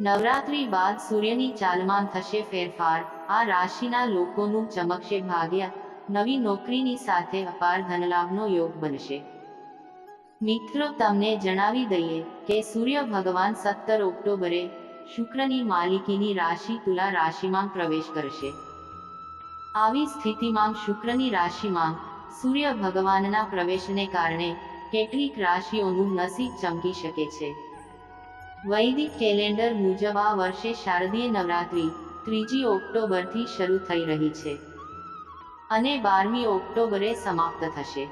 નવરાત્રી બાદ સૂર્યની ચાલમાં થશે ફેરફાર. આ રાશિના લોકોનું ચમકશે ભાગ્ય. નવી નોકરીની સાથે અપાર ધનલાભનો યોગ બનશે. મિત્રો, તમને જણાવી દઈએ કે સૂર્ય ભગવાન સત્તર ઓક્ટોબરે શુક્રની માલિકીની રાશિ તુલા રાશિમાં પ્રવેશ કરશે. આવી સ્થિતિમાં શુક્રની રાશિમાં સૂર્ય ભગવાનના પ્રવેશને કારણે કેટલીક રાશિઓનું નસીબ ચમકી શકે છે. વૈદિક કેલેન્ડર મુજબ આ વર્ષે શારદીય નવરાત્રી, ત્રીજી ઓક્ટોબરથી શરૂ થઈ રહી છે. અને બારમી ઓક્ટોબરે સમાપ્ત થશે.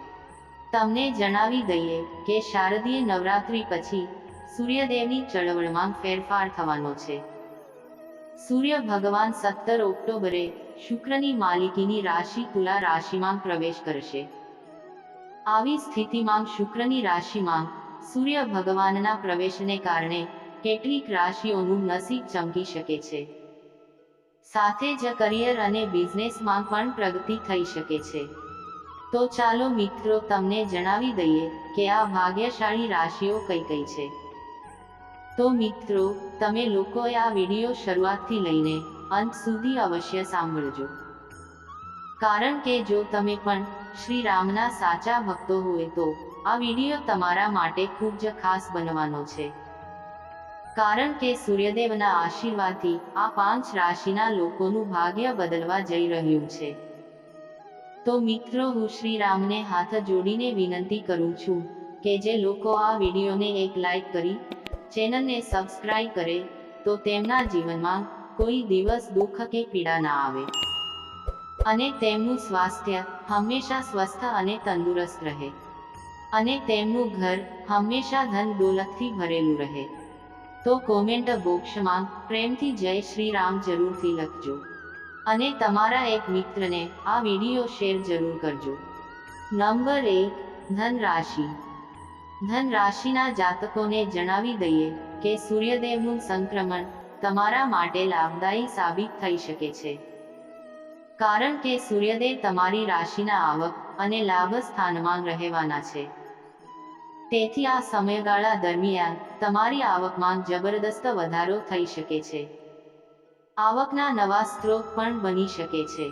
તમને જણાવી દઈએ કે શારદીય નવરાત્રી પછી સૂર્યદેવની ચળવળમાં ફેરફાર થવાનો છે. સૂર્ય ભગવાન સત્તર ઓક્ટોબરે શુક્રની માલિકીની રાશિ તુલા રાશિમાં પ્રવેશ કરશે. આવી સ્થિતિમાં શુક્રની રાશિમાં સૂર્ય ભગવાનના પ્રવેશને કારણે કેટલીક રાશિઓનું નસીબ ચમકી શકે છે. સાથે જ કરિયર અને બિઝનેસમાં પણ પ્રગતિ થઈ શકે છે. તો ચાલો મિત્રો, તમને જણાવી દઈએ કે આ ભાગ્યશાળી રાશિઓ કઈ કઈ છે. તો મિત્રો, તમે લોકોએ આ વીડિયો શરૂઆતથી લઈને અંત સુધી અવશ્ય સાંભળજો. કારણ કે જો તમે પણ શ્રી રામના સાચા ભક્તો હોય તો આ વીડિયો તમારા માટે ખૂબ જ ખાસ બનવાનો છે. કારણ કે સૂર્યદેવના આશીર્વાદથી આ પાંચ રાશિના લોકોનું ભાગ્ય બદલવા જઈ રહ્યું છે. તો મિત્રો, હું શ્રી રામને હાથ જોડીને વિનંતી કરું છું કે જે લોકો આ વિડીયોને એક લાઈક કરી, ચેનલને સબસ્ક્રાઈબ કરે, તો તેમના જીવનમાં કોઈ દિવસ દુઃખ કે પીડા ના આવે. અને તેમનું સ્વાસ્થ્ય હંમેશા સ્વસ્થ અને તંદુરસ્ત રહે. અને તેમનું ઘર હંમેશા ધન દોલતથી ભરેલું રહે. તો કોમેન્ટ બોક્સમાં પ્રેમથી જય શ્રી રામ જરૂરથી લખજો. અને તમારા એક મિત્રને આ વીડિયો શેર જરૂર કરજો. નંબર એક ધન રાશિ ધન રાશિના જાતકોને જણાવી દઈએ કે સૂર્યદેવનું સંક્રમણ તમારા માટે લાભદાયી સાબિત થઈ શકે છે. કારણ કે સૂર્યદેવ તમારી રાશિના આવક અને લાભ સ્થાનમાં રહેવાના છે. તેથી આ સમયગાળા દરમિયાન તમારી આવકમાં જબરદસ્ત વધારો થઈ શકે છે. આવકના નવા સ્ત્રોત પણ બની શકે છે.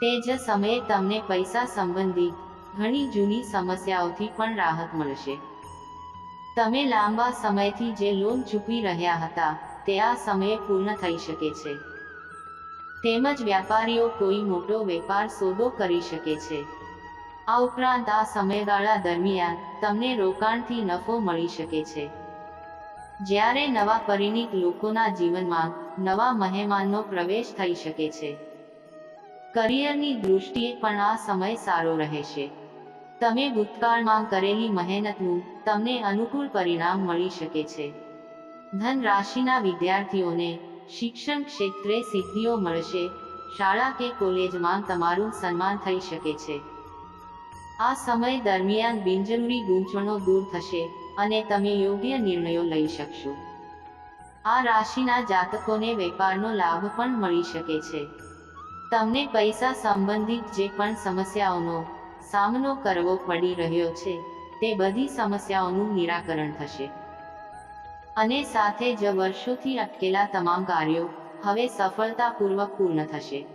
તે જ સમયે તમને પૈસા સંબંધિત ઘણી જૂની સમસ્યાઓથી પણ રાહત મળશે. તમે લાંબા સમયથી જે લોન ચૂકવી રહ્યા હતા, તે આ સમયે પૂર્ણ થઈ શકે છે. તેમજ વ્યાપારીઓ કોઈ મોટો વેપાર સોદો કરી શકે છે. આ ઉપરાંત આ સમયગાળા દરમિયાન તમને રોકાણથી નફો મળી શકે છે. જ્યારે નવા પરિણીત લોકોના જીવનમાં નવા મહેમાનનો પ્રવેશ થઈ શકે છે. કરિયરની દૃષ્ટિએ પણ આ સમય સારો રહેશે. તમે ભૂતકાળમાં કરેલી મહેનતનું તમને અનુકૂળ પરિણામ મળી શકે છે. ધન રાશિના વિદ્યાર્થીઓને શિક્ષણ ક્ષેત્રે સિદ્ધિઓ મળશે. શાળા કે કોલેજમાં તમારું સન્માન થઈ શકે છે. આ સમય દરમિયાન બિનજરૂરી ગૂંચવણો દૂર થશે અને તમે યોગ્ય નિર્ણયો લઈ શકશો. આ રાશિના જાતકોને વેપારનો લાભ પણ મળી શકે છે. તમને પૈસા સંબંધિત જે પણ સમસ્યાઓનો સામનો કરવો પડી રહ્યો છે, તે બધી સમસ્યાઓનું નિરાકરણ થશે. અને સાથે જ વર્ષોથી અટકેલા તમામ કાર્યો હવે સફળતાપૂર્વક પૂર્ણ થશે.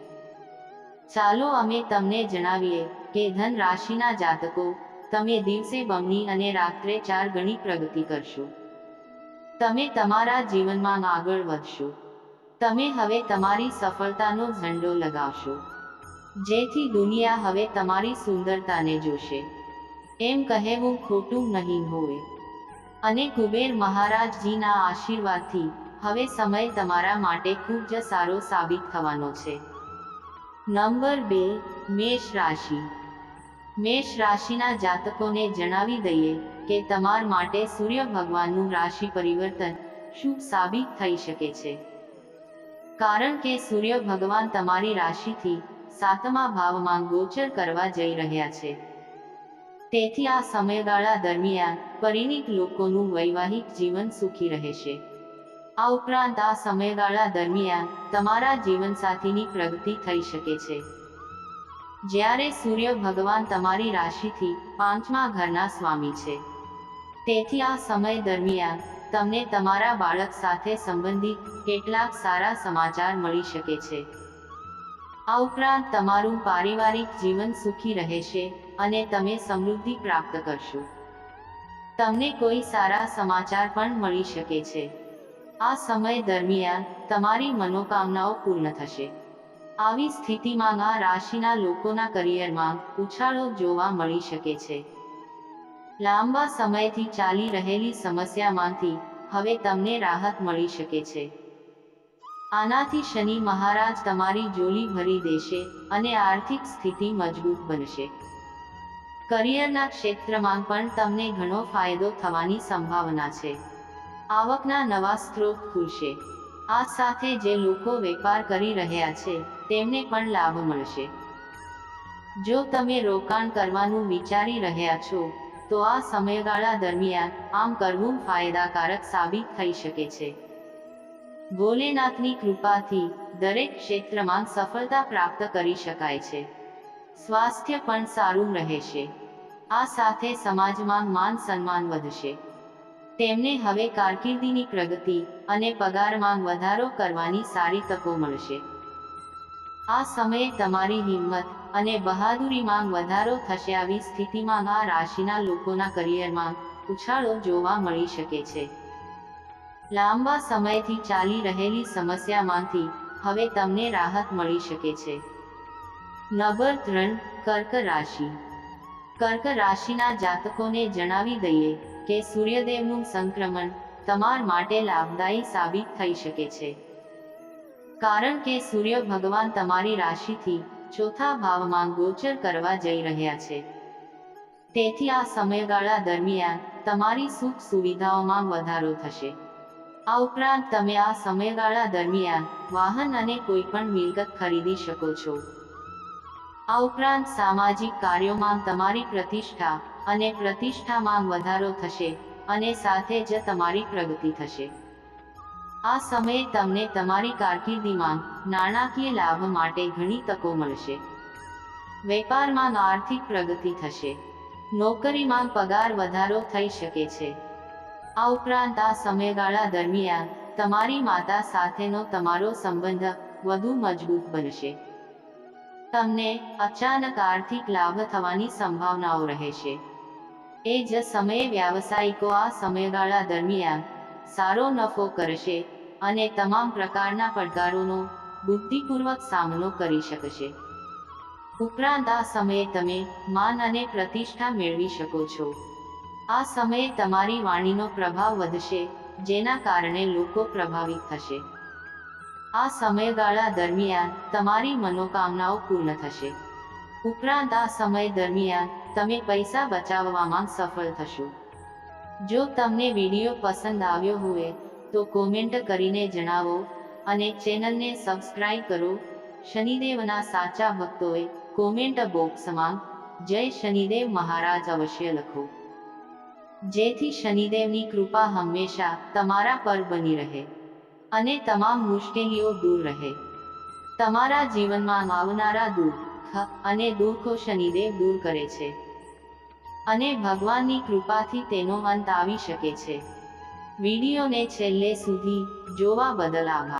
ચાલો અમે તમને જણાવીએ કે ધન રાશિના જાતકો, તમે દિવસે બમણી અને રાત્રે ચાર ગણી પ્રગતિ કરશો. તમે તમારા જીવનમાં આગળ વધશો. તમે હવે તમારી સફળતાનો ઝંડો લગાવશો. જેથી દુનિયા હવે તમારી સુંદરતાને જોશે. એમ કહેવું ખોટું નહીં હોય. અને કુબેર મહારાજજીના આશીર્વાદથી, હવે સમય તમારા માટે ખૂબ જ સારો સાબિત થવાનો છે. નંબર બે, મેષ રાશિ. મેષ રાશિના જાતકોને જણાવી દઈએ કે તમાર માટે સૂર્ય ભગવાનનું રાશિ પરિવર્તન શુભ સાબિત થઈ શકે છે. કારણ કે સૂર્ય ભગવાન તમારી રાશિથી સાતમા ભાવમાં ગોચર કરવા જઈ રહ્યા છે. તેથી આ સમયગાળા દરમિયાન પરિણીત લોકોનું વૈવાહિક જીવન સુખી રહેશે. આ ઉપરાંત આ સમયગાળા દરમિયાન તમારા જીવનસાથીની પ્રગતિ થઈ શકે છે. જ્યારે સૂર્ય ભગવાન તમારી રાશિથી પાંચમા ઘરના સ્વામી છે. તેથી આ સમય દરમિયાન તમને તમારા બાળક સાથે સંબંધિત કેટલાક સારા સમાચાર મળી શકે છે. આ ઉપરાંત તમારું પારિવારિક જીવન સુખી રહેશે અને તમે સમૃદ્ધિ પ્રાપ્ત કરશો. તમને કોઈ સારા સમાચાર પણ મળી શકે છે. આ સમય દરમિયાન તમારી મનોકામનાઓ પૂર્ણ થશે. આવી સ્થિતિમાં આ રાશિના લોકોના કરિયરમાં ઉછાળો જોવા મળી શકે છે. લાંબા સમયથી ચાલી રહેલી સમસ્યામાંથી હવે તમને રાહત મળી શકે છે. આનાથી શનિ મહારાજ તમારી જોલી ભરી દેશે અને આર્થિક સ્થિતિ મજબૂત બનશે. કરિયરના ક્ષેત્રમાં પણ તમને ઘણો ફાયદો થવાની સંભાવના છે. આવકના નવા સ્ત્રોત ખુલશે. આ સાથે જે લોકો વેપાર કરી રહ્યા છે, તેમને પણ લાભ મળશે. જો તમે રોકાણ કરવાનું વિચારી રહ્યા છો, તો આ સમયગાળા દરમિયાન આમ કરવું ફાયદાકારક સાબિત થઈ શકે છે. ભોલેનાથની કૃપાથી દરેક ક્ષેત્રમાં સફળતા પ્રાપ્ત કરી શકાય છે. સ્વાસ્થ્ય પણ સારું રહેશે. આ સાથે સમાજમાં માન સન્માન વધશે. તેમને હવે કારકિર્દીની પ્રગતિ અને પગારમાં વધારો કરવાની સારી તકો મળશે. આ સમયે તમારી હિંમત અને બહાદુરીમાં વધારો થશે આવી સ્થિતિમાં આ રાશિના લોકોના કરિયરમાં ઉછાળો જોવા મળી શકે છે. લાંબા સમયથી ચાલી રહેલી સમસ્યામાંથી હવે તમને રાહત મળી શકે છે. નંબર ત્રણ, કર્ક રાશિ. કર્ક રાશિના જાતકોને જણાવી દઈએ કે સૂર્યદેવનું સંક્રમણ તમાર માટે લાભદાયી સાબિત થઈ શકે છે. કારણ કે સૂર્ય ભગવાન તમારી રાશિથી ચોથા ભાવમાં ગોચર કરવા જઈ રહ્યા છે. તેથી આ સમયગાળા દરમિયાન તમારી સુખ સુવિધાઓમાં વધારો થશે. આ ઉપરાંત તમે આ સમયગાળા દરમિયાન વાહન અને કોઈ પણ મિલકત ખરીદી શકો છો. આ ઉપરાંત સામાજિક કાર્યોમાં તમારી પ્રતિષ્ઠા અને પ્રતિષ્ઠામાં વધારો થશે અને સાથે જ તમારી પ્રગતિ થશે. આ સમયે તમને તમારી કારકિર્દીમાં નાણાકીય લાભ માટે ઘણી તકો મળશે. વેપારમાં આર્થિક પ્રગતિ થશે. નોકરીમાં પગાર વધારો થઈ શકે છે. આ ઉપરાંત આ સમયગાળા દરમિયાન તમારી માતા સાથેનો તમારો સંબંધ વધુ મજબૂત બનશે. તમને અચાનક આર્થિક લાભ થવાની સંભાવનાઓ રહેશે એ જ સમયે વ્યાવસાયિકો આ સમયગાળા દરમિયાન સારો નફો કરશે અને તમામ પ્રકારના પડકારોનો બુદ્ધિપૂર્વક સામનો કરી શકશે. ઉપરાંત આ સમયે તમે માન અને પ્રતિષ્ઠા મેળવી શકો છો. આ સમયે તમારી વાણીનો પ્રભાવ વધશે, જેના કારણે લોકો પ્રભાવિત થશે. આ સમયગાળા દરમિયાન તમારી મનોકામનાઓ પૂર્ણ થશે. ઉપરાંત આ સમય દરમિયાન તમે પૈસા બચાવવામાં સફળ થશો. જો તમને વીડિયો પસંદ આવ્યો હોય, તો કોમેન્ટ કરીને જણાવો અને ચેનલને સબસ્ક્રાઇબ કરો. શનિદેવના સાચા ભક્તોએ કોમેન્ટ બોક્સમાં જય શનિદેવ મહારાજ અવશ્ય લખો. જેથી શનિદેવની કૃપા હંમેશા તમારા પર બની રહે. અને તમામ મુશ્કેલીઓ દૂર રહે. તમારા જીવનમાં આવનારા દુઃખ અને દુઃખો શનિદેવ દૂર કરે છે. અને ભગવાનની કૃપાથી તેનો અંત આવી શકે છે. વિડીયોને છેલ્લે સુધી જોવા બદલ આભાર.